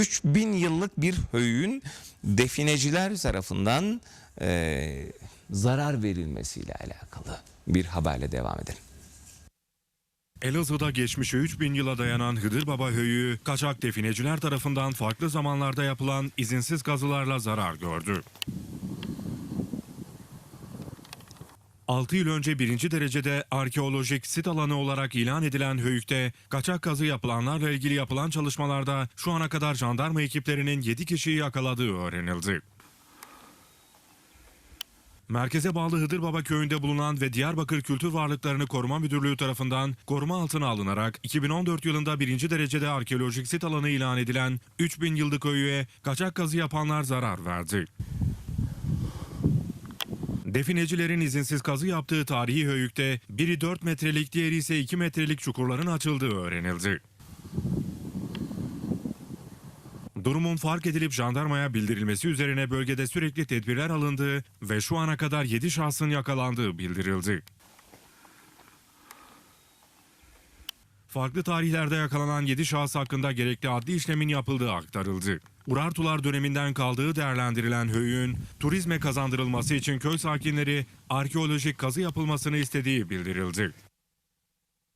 3000 yıllık bir höyüğün defineciler tarafından e, zarar verilmesiyle alakalı bir haberle devam edelim. Elazığ'da geçmişe 3000 yıla dayanan Hıdır Baba Höyüğü, kaçak defineciler tarafından farklı zamanlarda yapılan izinsiz kazılarla zarar gördü. 6 yıl önce birinci derecede arkeolojik sit alanı olarak ilan edilen höyükte kaçak kazı yapılanlarla ilgili yapılan çalışmalarda şu ana kadar jandarma ekiplerinin 7 kişiyi yakaladığı öğrenildi. Merkeze bağlı Hıdırbaba köyünde bulunan ve Diyarbakır Kültür Varlıklarını Koruma Müdürlüğü tarafından koruma altına alınarak 2014 yılında birinci derecede arkeolojik sit alanı ilan edilen 3000 yıllık köyüye kaçak kazı yapanlar zarar verdi. Definecilerin izinsiz kazı yaptığı tarihi höyükte biri 4 metrelik diğeri ise 2 metrelik çukurların açıldığı öğrenildi. Durumun fark edilip jandarmaya bildirilmesi üzerine bölgede sürekli tedbirler alındığı ve şu ana kadar 7 şahsın yakalandığı bildirildi. Farklı tarihlerde yakalanan 7 şahıs hakkında gerekli adli işlemin yapıldığı aktarıldı. Urartular döneminden kaldığı değerlendirilen höyüğün turizme kazandırılması için köy sakinleri arkeolojik kazı yapılmasını istediği bildirildi.